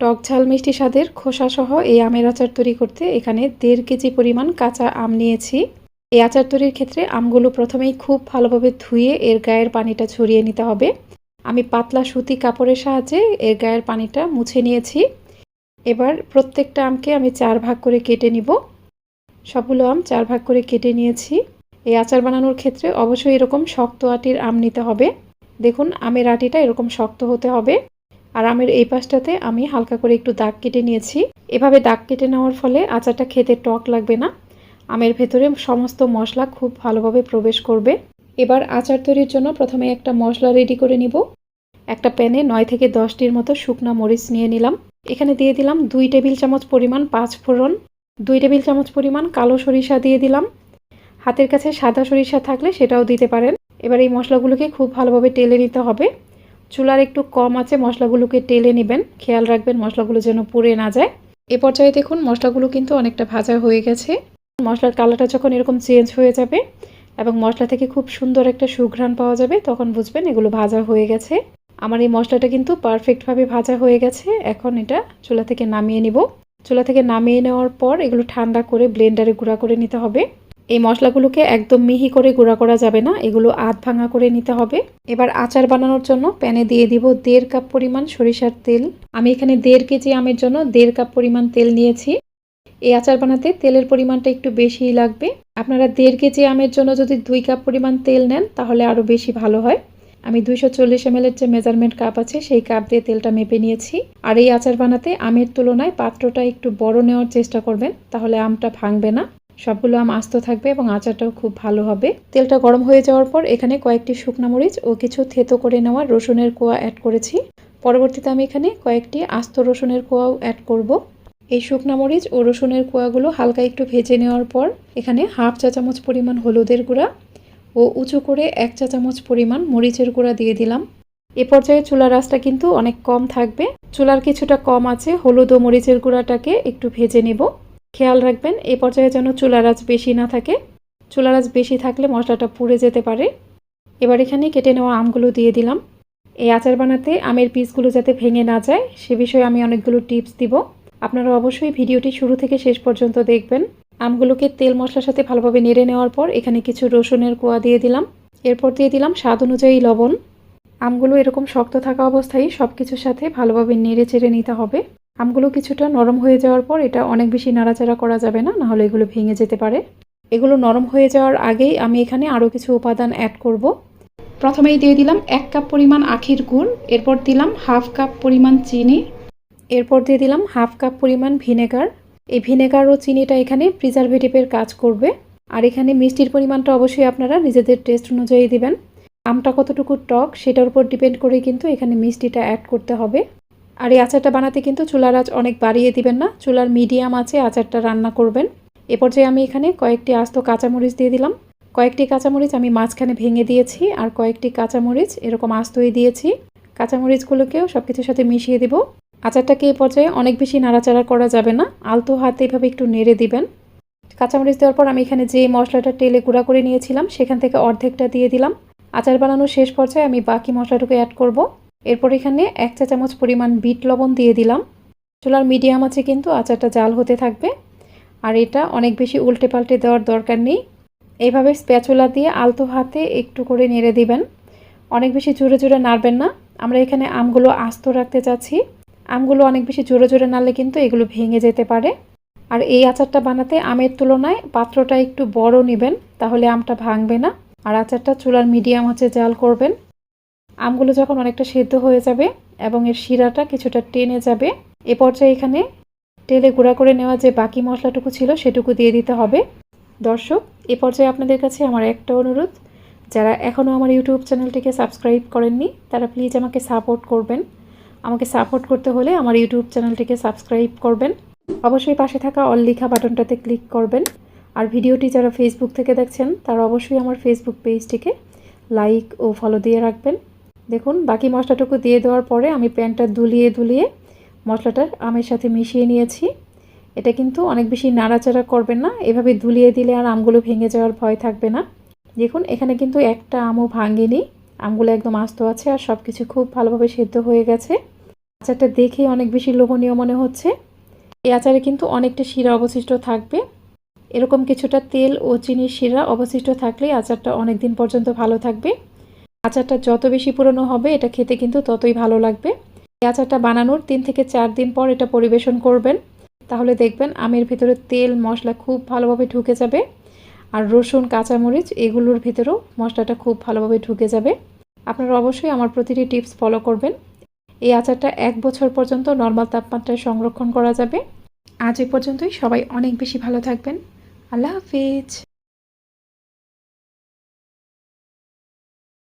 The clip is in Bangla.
টক ঝাল, মিষ্টি স্বাদের খোসাসহ এই আমের আচার তৈরি করতে এখানে দেড় কেজি পরিমাণ কাঁচা আম নিয়েছি। এই আচার তৈরির ক্ষেত্রে আমগুলো প্রথমেই খুব ভালোভাবে ধুয়ে এর গায়ের পানিটা ছড়িয়ে নিতে হবে। আমি পাতলা সুতি কাপড়ের সাহায্যে এর গায়ের পানিটা মুছে নিয়েছি। এবার প্রত্যেকটা আমকে আমি চার ভাগ করে কেটে নিব। সবগুলো আম চার ভাগ করে কেটে নিয়েছি। এই আচার বানানোর ক্ষেত্রে অবশ্যই এরকম শক্ত আটির আম নিতে হবে। দেখুন, আমের আটিটা এরকম শক্ত হতে হবে। আর আমের এই পাশটাতে আমি হালকা করে একটু দাগ কেটে নিয়েছি। এভাবে দাগ কেটে নেওয়ার ফলে আচারটা খেতে টক লাগবে না। আমের ভেতরে সমস্ত মশলা খুব ভালোভাবে প্রবেশ করবে। এবার আচার তৈরির জন্য প্রথমে একটা মশলা রেডি করে নিব। একটা প্যানে নয় থেকে দশটির মতো শুকনা মরিচ নিয়ে নিলাম। এখানে দিয়ে দিলাম দুই টেবিল চামচ পরিমাণ পাঁচ ফোড়ন, দুই টেবিল চামচ পরিমাণ কালো সরিষা দিয়ে দিলাম। হাতের কাছে সাদা সরিষা থাকলে সেটাও দিতে পারেন। এবার এই মশলাগুলোকে খুব ভালোভাবে টেলে নিতে হবে। চুলার একটু কম আছে, মশলাগুলোকে টেলে নেবেন। খেয়াল রাখবেন মশলাগুলো যেন পুড়ে না যায়। এ পর্যায়ে দেখুন, মশলাগুলো কিন্তু অনেকটা ভাজা হয়ে গেছে। মশলার কালারটা যখন এরকম চেঞ্জ হয়ে যাবে এবং মশলা থেকে খুব সুন্দর একটা সুঘ্রাণ পাওয়া যাবে, তখন বুঝবেন এগুলো ভাজা হয়ে গেছে। আমার এই মশলাটা কিন্তু পারফেক্টভাবে ভাজা হয়ে গেছে। এখন এটা চুলা থেকে নামিয়ে নিব। চুলা থেকে নামিয়ে নেওয়ার পর এগুলো ঠান্ডা করে ব্লেন্ডারে গুঁড়া করে নিতে হবে। এই মশলাগুলোকে একদম মিহি করে গুঁড়া করা যাবে না, এগুলো আধ ভাঙা করে নিতে হবে। এবার আচার বানানোর জন্য প্যানে দিয়ে দিব দেড় কাপ পরিমাণ সরিষার তেল। আমি এখানে দেড় কেজি আমের জন্য দেড় কাপ পরিমাণ তেল নিয়েছি। এই আচার বানাতে তেলের পরিমাণটা একটু বেশিই লাগবে। আপনারা দেড় কেজি আমের জন্য যদি দুই কাপ পরিমাণ তেল নেন, তাহলে আরও বেশি ভালো হয়। আমি দুইশো চল্লিশ এম যে মেজারমেন্ট কাপ আছে, সেই কাপ দিয়ে তেলটা মেপে নিয়েছি। আর এই আচার বানাতে আমের তুলনায় পাত্রটা একটু বড় নেওয়ার চেষ্টা করবেন, তাহলে আমটা ভাঙবে না। সবগুলো আম আস্ত থাকবে এবং আচারটাও খুব ভালো হবে। তেলটা গরম হয়ে যাওয়ার পর এখানে কয়েকটি শুকনো মরিচ ও কিছু থেতো করে নেওয়া রসুনের কোয়া অ্যাড করেছি। পরবর্তীতে আমি এখানে কয়েকটি আস্ত রসুনের কোয়াও অ্যাড করব। এই শুকনো মরিচ ও রসুনের কোয়াগুলো হালকা একটু ভেজে নেওয়ার পর এখানে হাফ চা চামচ পরিমাণ হলুদের গুঁড়া ও উঁচু করে এক চা চামচ পরিমাণ মরিচের গুঁড়া দিয়ে দিলাম। এ পর্যায়ে চুলার আঁচটা কিন্তু অনেক কম থাকবে। চুলার কিছুটা কম আছে, হলুদ ও মরিচের গুঁড়াটাকে একটু ভেজে নেব। খেয়াল রাখবেন এই পর্যায়ে যেন চুলার আঁচ বেশি না থাকে। চুলার আঁচ বেশি থাকলে মশলাটা পুড়ে যেতে পারে। এবার এখানে কেটে নেওয়া আমগুলো দিয়ে দিলাম। এই আচার বানাতে আমের পিসগুলো যাতে ভেঙে না যায়, সে বিষয়ে আমি অনেকগুলো টিপস দিব। আপনারা অবশ্যই ভিডিওটি শুরু থেকে শেষ পর্যন্ত দেখবেন। আমগুলোকে তেল মশলার সাথে ভালোভাবে নেড়ে নেওয়ার পর এখানে কিছু রসুনের কোয়া দিয়ে দিলাম। এরপর দিয়ে দিলাম স্বাদ অনুযায়ী লবণ। আমগুলো এরকম শক্ত থাকা অবস্থায় সব কিছুর সাথে ভালোভাবে নেড়ে চেড়ে নিতে হবে। আমগুলো কিছুটা নরম হয়ে যাওয়ার পর এটা অনেক বেশি নাড়াচাড়া করা যাবে না, নাহলে এগুলো ভেঙে যেতে পারে। এগুলো নরম হয়ে যাওয়ার আগেই আমি এখানে আরও কিছু উপাদান অ্যাড করব। প্রথমেই দিয়ে দিলাম এক কাপ পরিমাণ আখির গুড়, এরপর দিলাম হাফ কাপ পরিমাণ চিনি, এরপর দিয়ে দিলাম হাফ কাপ পরিমাণ ভিনেগার। এই ভিনেগার ও চিনিটা এখানে প্রিজারভেটিভের কাজ করবে। আর এখানে মিষ্টির পরিমাণটা অবশ্যই আপনারা নিজেদের টেস্ট অনুযায়ী দিবেন। আমটা কতটুকু টক, সেটার উপর ডিপেন্ড করে কিন্তু এখানে মিষ্টিটা অ্যাড করতে হবে। আর এই আচারটা বানাতে কিন্তু চুলার আঁচ অনেক বাড়িয়ে দিবেন না। চুলার মিডিয়াম আছে, আচারটা রান্না করবেন। এ পর্যায়ে আমি এখানে কয়েকটি আস্ত কাঁচামরিচ দিয়ে দিলাম। কয়েকটি কাঁচামরিচ আমি মাঝখানে ভেঙে দিয়েছি আর কয়েকটি কাঁচামরিচ এরকম আস্তই দিয়েছি। কাঁচামরিচগুলোকেও সব কিছুর সাথে মিশিয়ে দিব। আচারটাকে এ পর্যায়ে অনেক বেশি নাড়াচাড়া করা যাবে না। আলতো হাতে এভাবে একটু নেড়ে দিবেন। কাঁচামরিচ দেওয়ার পর আমি এখানে যে মশলাটা তেলে গুঁড়া করে নিয়েছিলাম, সেখান থেকে অর্ধেকটা দিয়ে দিলাম। আচার বানানোর শেষ পর্যায়ে আমি বাকি মশলাটুকু অ্যাড করব। এরপর এখানে এক চা চামচ পরিমাণ বিট লবণ দিয়ে দিলাম। চুলার মিডিয়াম আছে কিন্তু আচারটা জাল হতে থাকবে। আর এটা অনেক বেশি উল্টে পাল্টে দেওয়ার দরকার নেই। এইভাবে স্প্যাচুলা দিয়ে আলতো হাতে একটু করে নেড়ে দিবেন। অনেক বেশি জোরে জোরে নাড়বেন না। আমরা এখানে আমগুলো আস্ত রাখতে চাচ্ছি। আমগুলো অনেক বেশি জোরে জোরে নাড়লে কিন্তু এগুলো ভেঙে যেতে পারে। আর এই আচারটা বানাতে আমের তুলনায় পাত্রটা একটু বড় নেবেন, তাহলে আমটা ভাঙবে না। আর আচারটা চুলার মিডিয়াম হচ্ছে জাল করবেন। আমগুলো যখন অনেকটা সেদ্ধ হয়ে যাবে এবং এর শিরাটা কিছুটা টেনে যাবে, এ পর্যায়ে এখানে তেলে গুঁড়া করে নেওয়া যে বাকি মশলাটুকু ছিল সেটুকু দিয়ে দিতে হবে। দর্শক, এ পর্যায়ে আপনাদের কাছে আমার একটা অনুরোধ, যারা এখনও আমার ইউটিউব চ্যানেলটিকে সাবস্ক্রাইব করেননি, তারা প্লিজ আমাকে সাপোর্ট করবেন। আমাকে সাপোর্ট করতে হলে আমার ইউটিউব চ্যানেলটিকে সাবস্ক্রাইব করবেন। অবশ্যই পাশে থাকা অল লিখা বাটনটাতে ক্লিক করবেন। আর ভিডিওটি যারা ফেসবুক থেকে দেখছেন, তারা অবশ্যই আমার ফেসবুক পেজটিকে লাইক ও ফলো দিয়ে রাখবেন। দেখুন, বাকি মশলাটুকু দিয়ে দেওয়ার পরে আমি প্যানটা দুলিয়ে দুলিয়ে মশলাটা আমের সাথে মিশিয়ে নিয়েছি। এটা কিন্তু অনেক বেশি নাড়াচাড়া করবেন না, এভাবে দুলিয়ে দিলে আর আমগুলো ভেঙে যাওয়ার ভয় থাকবে না। দেখুন, এখানে কিন্তু একটা আমও ভাঙেনি, আমগুলো একদম আস্ত আছে আর সব কিছু খুব ভালোভাবে সেদ্ধ হয়ে গেছে। আচারটা দেখেই অনেক বেশি লোভনীয় মনে হচ্ছে। এই আচারে কিন্তু অনেকটা শিরা অবশিষ্ট থাকবে। এরকম কিছুটা তেল ও চিনির শিরা অবশিষ্ট থাকলেই আচারটা অনেক দিন পর্যন্ত ভালো থাকবে। আচারটা যত বেশি পুরনো হবে, এটা খেতে কিন্তু ততই ভালো লাগবে। এই আচারটা বানানোর তিন থেকে চার দিন পর এটা পরিবেশন করবেন। তাহলে দেখবেন আমের ভিতরে তেল, মশলা খুব ভালোভাবে ঢুকে যাবে আর রসুন, কাঁচামরিচ এগুলোর ভিতরেও মশলাটা খুব ভালোভাবে ঢুকে যাবে। আপনারা অবশ্যই আমার প্রতিটি টিপস ফলো করবেন। এই আচারটা এক বছর পর্যন্ত নর্মাল তাপমাত্রায় সংরক্ষণ করা যাবে। আজ এ পর্যন্তই। সবাই অনেক বেশি ভালো থাকবেন। আল্লাহ হাফিজ।